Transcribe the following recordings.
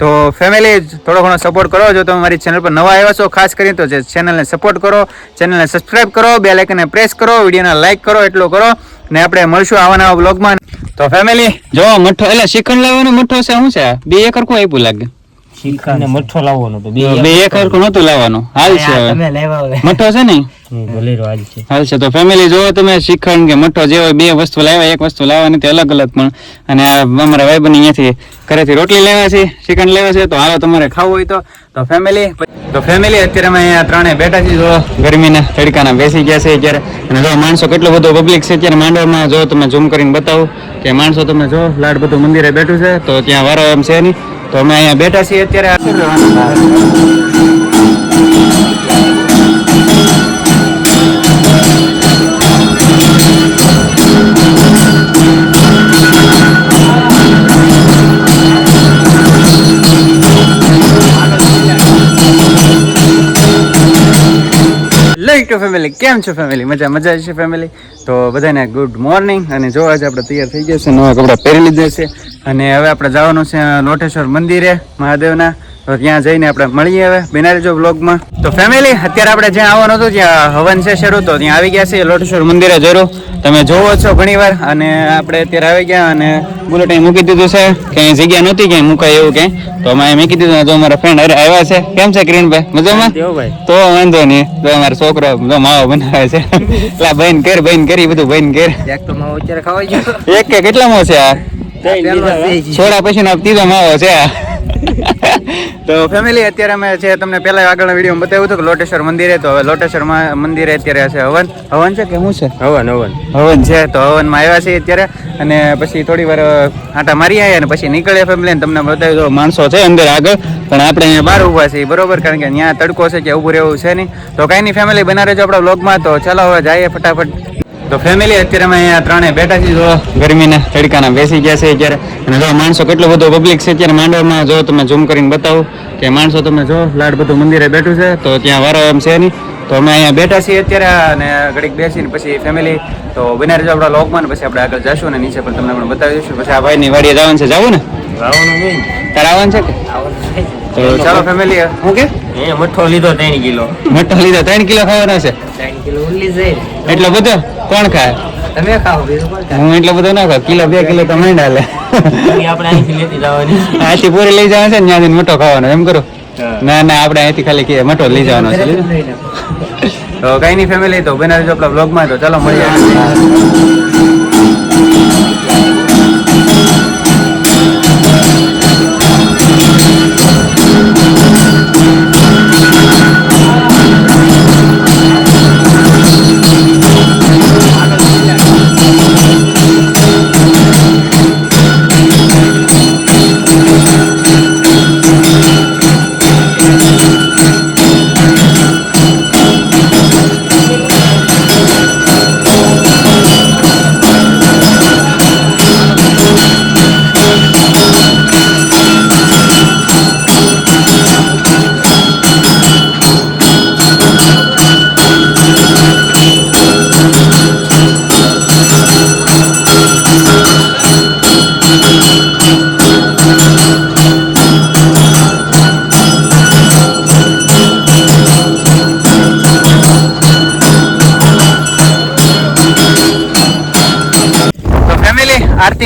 તો ફેમિલી થોડો ઘણો સપોર્ટ કરો. જો તમે મારી ચેનલ પર નવા આવ્યા છો ખાસ કરીને તો ચેનલને સપોર્ટ કરો ચેનલને સબસ્ક્રાઇબ કરો બે લાઇકને પ્રેસ કરો વિડીયોને લાઇક કરો એટલો કરો. ને આપણે મળશું આવા નવા બ્લોગમાં તો ફેમિલી જો મઠ્ઠો એટલે શ્રીખંડ લાવવાનો મઠો છે શું છે? બે એકર કોઈ આપ્યું લાગે? શ્રીખંડ મઠો લાવવાનો તો બે એકર નહોતું લાવવાનું. હાલ છે મઠ્ઠો છે ને? હાલ છે. તો ફેમિલી જો તમે શ્રીખંડ કે મઠો જે હોય બે વસ્તુ લાવ્યા, એક વસ્તુ લાવવાની તે અલગ અલગ પણ. અને અમારા ભાઈ બની અહીંયાથી ઘરેથી રોટલી લેવા છે શ્રીખંડ લેવા છે. તો હાલો તમારે ખાવું હોય તો તો ફેમિલી તો ફેમિલી અત્યારે અમે અહીંયા ત્રણે બેઠા છીએ. જો ગરમીના તડકાના બેસી ગયા છે અત્યારે. અને જો માણસો કેટલો બધો પબ્લિક છે અત્યારે માંડવામાં, જો તમે ઝૂમ કરીને બતાવો કે માણસો તમે જો લાડ બધું મંદિરે બેઠું છે, તો ત્યાં વારો એમ છે નહીં. તો અમે અહીંયા બેઠા છીએ અત્યારે. લાઈક ટુ ફેમિલી કેમ છો ફેમિલી મજા મજા છે ફેમિલી તો બધાને ગુડ મોર્નિંગ અને જો આજે આપણે તૈયાર થઈ ગયા છે, નવા કપડાં પહેરી લીધા છે. અને હવે આપણે જવાનું છે લોટેશ્વર મંદિરે, મહાદેવના. તો ત્યાં જઈને આપણે મળીએ હવે બિના જો બ્લોગમાં તો ફેમિલી અત્યારે આપણે જ્યાં આવવાનું હતું ત્યાં હવન છે શરૂ તો ત્યાં આવી ગયા છે લોટેશ્વર મંદિરે જરૂર. તમે જોવો છો ઘણીવાર અને આપણે અત્યારે આવી ગયા અને બુલેટ અહીં મૂકી દીધું છે. ક્યાંય જગ્યા નહોતી ક્યાંય મુકાય એવું ક્યાંય તો અમે મૂકી દીધું તો અમારા ફ્રેન્ડ અરે આવ્યા છે. કેમ છે કિરણભાઈ? મજામાં? તો વાંધો નહીં. તો અમારો છોકરો માવો બનાવે છે. એટલે બહેન કર બહેન કરી બધું બહેન કર એક તો માવો અત્યારે ખવાઈ ગયો. એક કે કેટલામો છે આ. છોડા પછી નો ત્રીજો માવો છે આ. તો ફેમિલી અત્યારે અમે છે તમને પહેલા આગળ વીડિયો બતાવ્યું હતું કે લોટેશ્વર મંદિરે તો હવે લોટેશ્વર મંદિરે અત્યારે છે હવન. હવન છે કે શું છે હવન હવન. હવન. છે તો હવનમાં આવ્યા છીએ અત્યારે અને પછી થોડી વાર આટા મારી આવ્યા અને પછી નીકળે ફેમિલી ને તમને બતાવ્યું તો માણસો છે અંદર આગળ. પણ આપણે અહીંયા બહાર ઊભા છીએ બરોબર? કારણ કે ત્યાં તડકો છે કે ઊભું રહેવું છે નહીં. તો કાંઈ નહીં ફેમિલી બના રહેજો આપણા બ્લોગમાં તો ચાલો હવે જઈએ ફટાફટ. તો ફેમિલી અત્યારે અમે અહીંયા ત્રણે બેઠા છીએ. જો ગરમીના તડકાના બેસી ગયા છે અત્યારે. અને જો માણસો કેટલો બધો પબ્લિક છે અત્યારે માંડવામાં જો તમે ઝૂમ કરીને બતાવો કે માણસો તમે જો લાડ બધું મંદિરે બેઠું છે તો ત્યાં વારો એમ છે નહીં. તો અમે અહીંયા બેઠા છીએ અત્યારે અને ઘડીક બેસીને પછી ફેમિલી તો બના રહેજો આપણા લોકમાં પછી આપણે આગળ જશું અને નીચે પણ તમને પણ બતાવી દઈશું. પછી આ ભાઈની વાડીએ જવાનું છે જવું ને? જવાનું નહીં. તારે આવવાનું છે કે? તો ચાલો ફેમિલી હું કે? એ મઠો લીધો ત્રણ કિલો. મઠો લીધો ત્રણ કિલો ખાવાના છે? ત્રણ કિલો ઉલ્લી જાય એટલો બધો? કોણ ખાય? તમે ખાઓ બીજું કોણ ખાય? હું એટલો બધો ના ખાવ કિલો બે કિલો તો માંડ હાલે. આપણે અહીંથી લેતી જવાની. આથી પૂરી લઈ જવાનું છે ને ત્યાંથી મોટો ખાવાનો એમ કરો? ના ના આપણે અહીંથી ખાલી કે મોટો લઈ જવાનો છે. તો કઈ નહીં ફેમિલી તો બના રહેજો આપણા બ્લોગમાં તો. ચાલો મળીએ.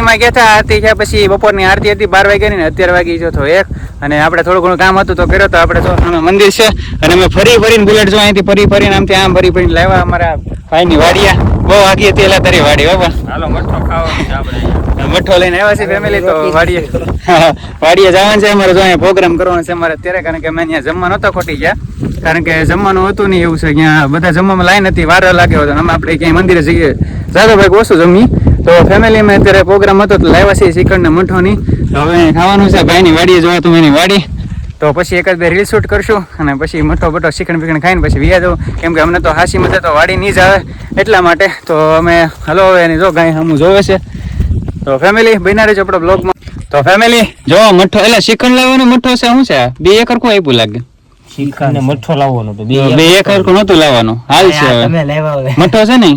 આરતીમાં ગયા હતા. આરતી થયા પછી બપોરની આરતી હતી બાર વાગ્યાની ને અત્યાર વાગી જો તો એક. અને આપણે થોડું ઘણું કામ હતું તો કર્યો તો આપણે તો અમે મંદિર છે. અને અમે ફરી ફરીને બુલેટ જો અહીંથી ફરી ફરીને આમથી આમ ફરી ફરીને લાવ્યા અમારા ભાઈની વાડિયા બહુ વાગી હતી એટલે તારી વાડી બાબા હાલો મઠો આપણે મઠ્ઠો લઈને આવ્યા છે ફેમિલી તો વાડીએ. વાડીએ જવાનું છે અમારે જો અહીંયા પ્રોગ્રામ કરવાનો છે અમારે અત્યારે કારણ કે અમે અહીંયા જમવા નહોતા ખોટી ગયા. કારણ કે જમવાનું હતું નહીં એવું છે ત્યાં બધા જમવામાં લાઈન હતી વાર લાગ્યો હતો. અમે આપણે ક્યાંય મંદિરે જઈએ. જાદો ભાઈ ઓછું જમી? તો ફેમિલીમાં અત્યારે પ્રોગ્રામ હતો તો લાવ્યા છે શ્રીખંડ મઠોની. તો હવે ખાવાનું છે, ભાઈની વાડીએ જોવા તમે એની વાડી. તો પછી એકાદ બે રીલ શૂટ કરશું અને પછી મઠો બટો શ્રીખંડ બીખંડ ખાઈને પછી વ્યા જવું. કેમ કે અમને તો હાસી મજા તો વાડી નહીં જ આવે એટલા માટે. તો અમે, હલો હવે એની જો ગાય હમું જોવે છે. તો ફેમિલી બના રહેજો આપણો બ્લોગમાં તો ફેમિલી જો મઠો, એટલે શ્રીખંડ લાવવાનો મઠો છે, શું છે? બે એકર કોઈ આપ્યું લાગે? શીખર મઠો લાવવાનો તો બે એક હરકો નતો લાવવાનું. હાલ છે હવે. તમે લેવા મઠો છે ને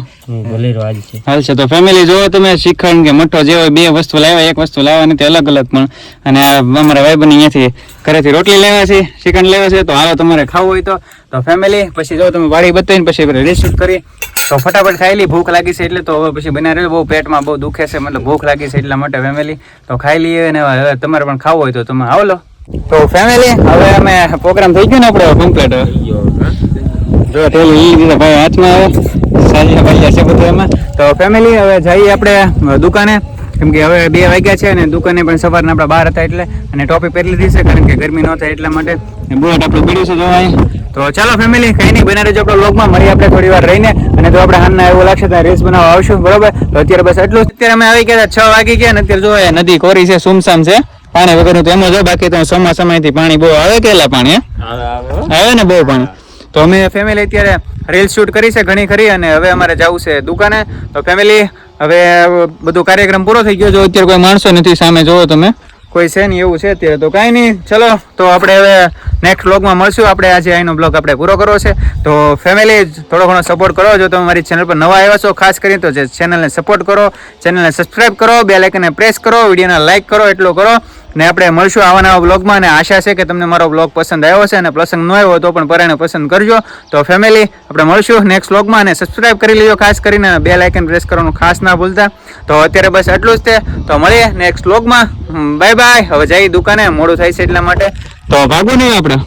ભલે રો છે. હાલ છે. તો ફેમિલી જો તમે શ્રીખંડ કે મઠો જે હોય બે વસ્તુ લાવ્યા એક વસ્તુ લાવવાની તે અલગ અલગ પણ. અને અમારા ભાઈ બની અહીંયાથી ઘરેથી રોટલી લેવા છે શ્રીખંડ લેવા છે તો હાલો તમારે ખાવું હોય તો. તો ફેમિલી પછી જો તમે વાડી બતાવીને પછી આપણે કરી તો ફટાફટ ખાઈ લી ભૂખ લાગી છે એટલે તો હવે પછી બના રહ્યો. બહુ પેટમાં બહુ દુખે છે મતલબ ભૂખ લાગી છે એટલા માટે ફેમિલી તો ખાઈ લઈએ અને હવે તમારે પણ ખાવું હોય તો તમે આવો લો તો ફેમિલી હવે અમે પ્રોગ્રામ થઈ ગયો ને આપણે કમ્પ્લીટ જો થેલી ઈ દીધા ભાઈ હાથમાં આવે સાંજે ભાઈ છે બધું એમાં. તો ફેમિલી હવે જઈએ આપણે દુકાને. કેમ કે હવે બે વાગ્યા છે અને દુકાને પણ સવારના આપણે બહાર હતા એટલે, અને ટોપી પહેરી લીધી છે કારણ કે ગરમી ન થાય એટલા માટે. બુલેટ આપણું પીડ્યું છે જોવાય તો ચાલો ફેમિલી કઈ નહીં બનાવી રહેજો આપણો વ્લોગમાં મળીએ આપણે થોડી વાર રહીને, અને તો આપણે હાલના એવું લાગશે ત્યાં રેસ બનાવવા આવશું, બરોબર? તો અત્યારે બસ એટલું અત્યારે અમે આવી ગયા છ વાગી ગયા અને અત્યારે જો નદી કોરી છે, સુમસામ છે. પાણી વગરનું તો એમ જ બાકી તો ચોમાસામાંથી પાણી બહુ આવે કેલા પાણી. આવે ને બહુ પાણી. તો અમે ફેમિલી અત્યારે રીલ શૂટ કરી છે ઘણી ખરી અને હવે અમારે જવું છે દુકાને. તો ફેમિલી હવે બધો કાર્યક્રમ પૂરો થઈ ગયો જો અત્યારે કોઈ માણસો નથી સામે જોવો તમે. કોઈ છે નહીં એવું છે અત્યારે તો કાંઈ નહીં. ચલો, તો આપણે હવે નેક્સ્ટ બ્લોગમાં મળશું. આપણે આજે અહીંનો બ્લોગ આપણે પૂરો કરવો છે. તો ફેમિલી થોડો ઘણો સપોર્ટ કરો. જો તમે મારી ચેનલ પર નવા આવ્યા છો, ખાસ કરીને તો જે ચેનલને સપોર્ટ કરો ચેનલને સબસ્ક્રાઇબ કરો બે લાઇકને પ્રેસ કરો વિડીયોને લાઇક કરો, એટલો કરો. ને આપણે મળશું આવા નવા બ્લોગમાં અને આશા છે કે તમને મારો બ્લોગ પસંદ આવ્યો છે અને પ્રસંગ ન આવ્યો તો પણ પરાણે પસંદ કરજો. તો ફેમિલી આપણે મળશું નેક્સ્ટ બ્લોગમાં અને સબસ્ક્રાઈબ કરી લેજો, ખાસ કરીને બે લાઇકન પ્રેસ કરવાનું ખાસ ના ભૂલતા. તો અત્યારે બસ એટલું જ તે. તો મળીએ નેક્સ્ટ બ્લોગમાં બાય બાય. હવે જઈ દુકાને મોડું થાય છે એટલા માટે. તો ભાગવું નહીં આપણે.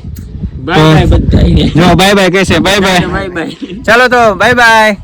બાય બાય બાય બાય કહેશે બાય બાય. Bye bye. ચાલો તો બાય બાય.